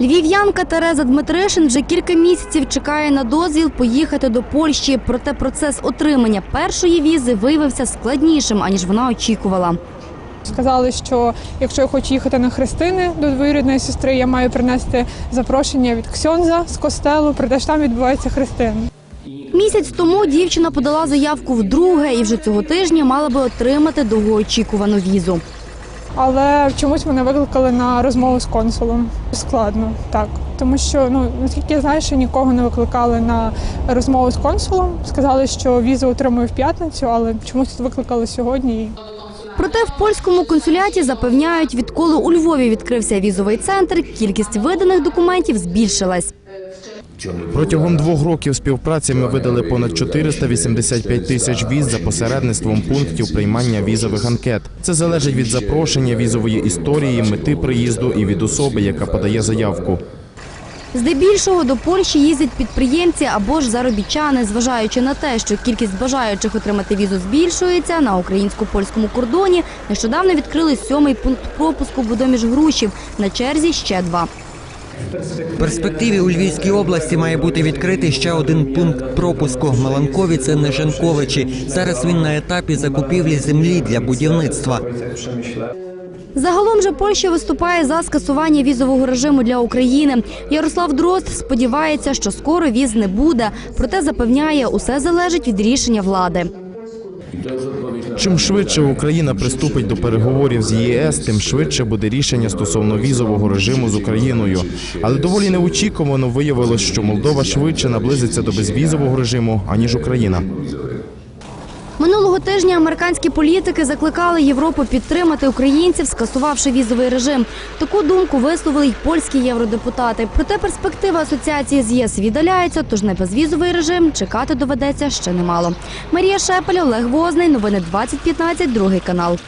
Львів'янка Тереза Дмитришин вже кілька місяців чекає на дозвіл поїхати до Польщі. Проте процес отримання першої візи виявився складнішим, аніж вона очікувала. Сказали, що якщо я хочу їхати на хрестини до двоюрідної сестри, я маю принести запрошення від Ксьонза з костелу, те, що там відбуваються хрестини. Місяць тому дівчина подала заявку вдруге і вже цього тижня мала би отримати довгоочікувану візу. Але чомусь мене викликали на розмову з консулом. Складно, так. Тому що, ну наскільки я знаю, що нікого не викликали на розмову з консулом. Сказали, що візу отримую в п'ятницю, але чомусь викликали сьогодні. Проте в польському консуляті запевняють, відколи у Львові відкрився візовий центр, кількість виданих документів збільшилась. Протягом двох років співпраці ми видали понад 485 тисяч віз за посередництвом пунктів приймання візових анкет. Це залежить від запрошення, візової історії, мети приїзду і від особи, яка подає заявку. Здебільшого до Польщі їздять підприємці або ж заробітчани, зважаючи на те, що кількість бажаючих отримати візу збільшується на українсько-польському кордоні. Нещодавно відкрили сьомий пункт пропуску Будоміж Грушів. На черзі ще два. Перспективі у Львівській області має бути відкритий ще один пункт пропуску. Маланкові це Нежанковичі. Зараз він на етапі закупівлі землі для будівництва. Загалом же Польща виступає за скасування візового режиму для України. Ярослав Дрозд сподівається, що скоро віз не буде, проте запевняє, усе залежить від рішення влади. Чим швидше Україна приступить до переговорів з ЄС, тим швидше буде рішення стосовно візового режиму з Україною. Але доволі неочікувано виявилось, що Молдова швидше наблизиться до безвізового режиму аніж Україна. Минулого тижня американські політики закликали Європу підтримати українців, скасувавши візовий режим. Таку думку висловили й польські євродепутати. Проте перспектива асоціації з ЄС віддаляється, тож на безвізовий режим чекати доведеться ще немало. Марія Шепель, Олег Возний. Новини 2015, другий канал.